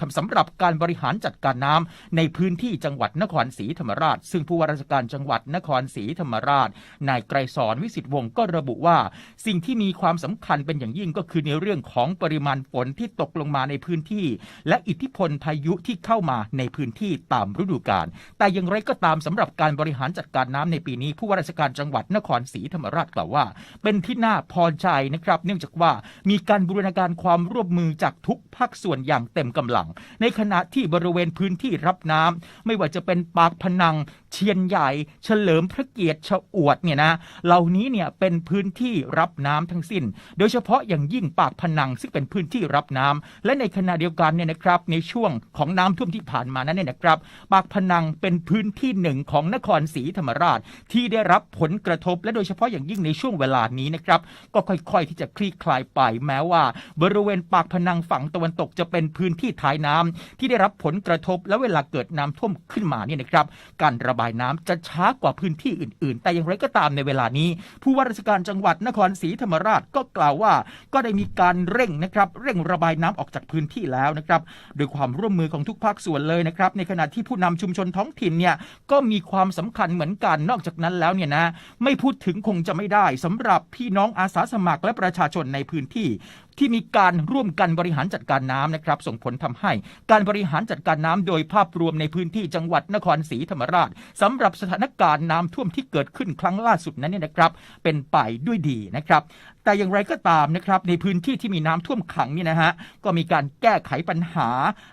คำสำหรับการบริหารจัดการน้ำในพื้นที่จังหวัดนครศรีธรรมราช ซึ่งผู้ว่าราชการจังหวัดนครศรีธรรมราช นายไกรสอนวิสิทธิวงศ์ก็ระบุว่า สิ่งที่มีความสำคัญเป็นอย่างยิ่งก็คือในเรื่องของปริมาณฝนที่ตกลงมาในพื้นที่ และอิทธิพลพายุที่เข้ามาในพื้นที่ตามฤดูกาลแต่อย่างไรก็ตามสำหรับการบริหารจัดการน้ำในปีนี้ ผู้ว่าราชการจังหวัดนครศรีธรรมราชกล่าวว่า เป็นที่น่าพอใจนะครับ เนื่องจากว่ามีการบูรณาการความร่วมมือจากทุกภาคส่วนอย่างเต็มกำลังในขณะที่บริเวณพื้นที่รับน้ำไม่ว่าจะเป็นปากพนัง เชียนใหญ่ เฉลิมพระเกียรติชอวดเนี่ยนะเหล่านี้เนี่ยเป็นพื้นที่รับน้ำทั้งสิ้น โดยเฉพาะอย่างยิ่งปากพนังซึ่งเป็นพื้นที่รับน้ำและในขณะเดียวกันเนี่ยนะครับในช่วงของน้ำท่วมที่ผ่านมานั้นเนี่ยนะครับ ปากพนังเป็นพื้นที่หนึ่งของนครศรีธรรมราชที่ได้รับผลกระทบ และโดยเฉพาะอย่างยิ่งในช่วงเวลานี้นะครับก็ค่อยๆ ที่จะคลี่คลายไปแม้ว่า บริเวณปากพนังฝั่งตะวันตกจะเป็นพื้นที่ท้ายน้ำที่ได้รับผลกระทบและเวลาเกิดน้ำท่วมขึ้นมาเนี่ยนะครับ การระบายายน้ำจะช้ากว่าพื้นที่อื่น ๆ แต่อย่างไรก็ตามในเวลานี้ ผู้ว่าราชการจังหวัดนครศรีธรรมราชก็กล่าวว่า ก็ได้มีการเร่งนะครับเร่งระบายน้ำออกจากพื้นที่แล้วนะครับโดยความร่วมมือของทุกภาคส่วนเลยนะครับในขณะที่ผู้นำชุมชนท้องถิ่นเนี่ยก็มีความสำคัญเหมือนกันนอกจากนั้นแล้วเนี่ยนะไม่พูดถึงคงจะไม่ได้สำหรับพี่น้องอาสาสมัครและประชาชนในพื้นที่ ที่มีการร่วมกันบริหารจัดการน้ำนะครับ ส่งผลทำให้การบริหารจัดการน้ำโดยภาพรวมในพื้นที่จังหวัดนครศรีธรรมราชสำหรับสถานการณ์น้ำท่วมที่เกิดขึ้นครั้งล่าสุดนั้นเนี่ยนะครับ เป็นไปด้วยดีนะครับ แต่อย่างไรก็ตามนะครับในพื้นที่ที่มีน้ำท่วมขังเนี่ยนะฮะก็มีการแก้ไขปัญหา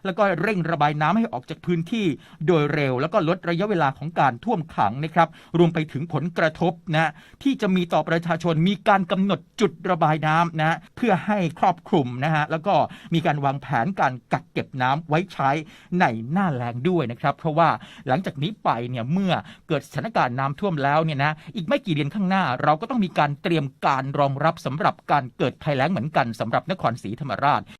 แล้วก็เร่งระบายน้ำให้ออกจากพื้นที่ โดยเร็ว แล้วก็ลดระยะเวลาของการท่วมขังนะครับ รวมไปถึงผลกระทบนะที่จะมีต่อประชาชนมีการกำหนดจุดระบายน้ำนะเพื่อให้ครอบคลุมนะฮะแล้วก็มีการวางแผนการกักเก็บน้ำไว้ใช้ในหน้าแล้งด้วยนะครับ เพราะว่าหลังจากนี้ไปเนี่ยเมื่อเกิดสถานการณ์น้ำท่วมแล้วเนี่ยนะอีกไม่กี่เดือนข้างหน้า เราก็ต้องมีการเตรียมการรองรับสำหรับการเกิดภัยแล้งเหมือนกันสำหรับนครศรีธรรมราช